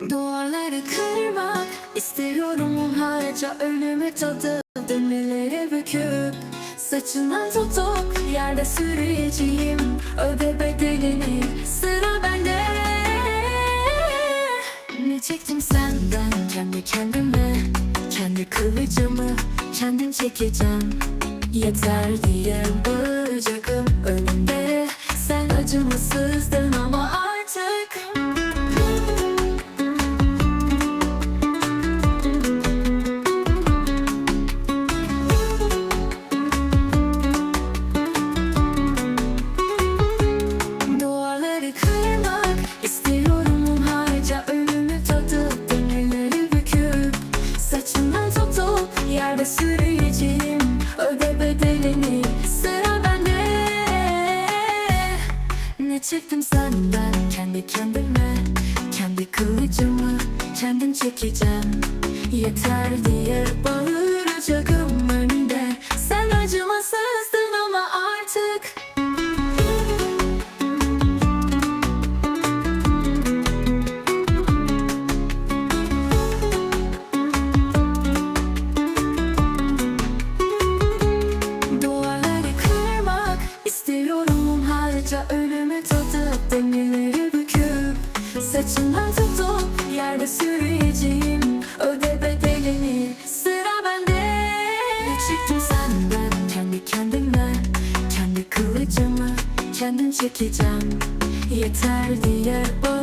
Duvarları kırmak istiyorum hunharca ölümü tadı Demirleri büküp saçından tutup yerde sürüyeceğim Öde bedelini sıra bende. Ne çektim senden? Kendi kendime Kendi kılıcımı kendim çekeceğim. Yeter diye bağıracağım önünde yerde sürüyeceğim öde bedelini. Sıra bende. Ne çektim senden? Kendi kendime. Kendi kılıcımı kendim çekeceğim. Yeter diye bağıracağım önünde ölümü tadıp demirleri büküp Saçından tutup yerde sürüyeceğim öde bedelini sıra bende. Ne çektim senden? Kendi kendime kendi kılıcımı kendim çekeceğim. Yeter diye bağıracağım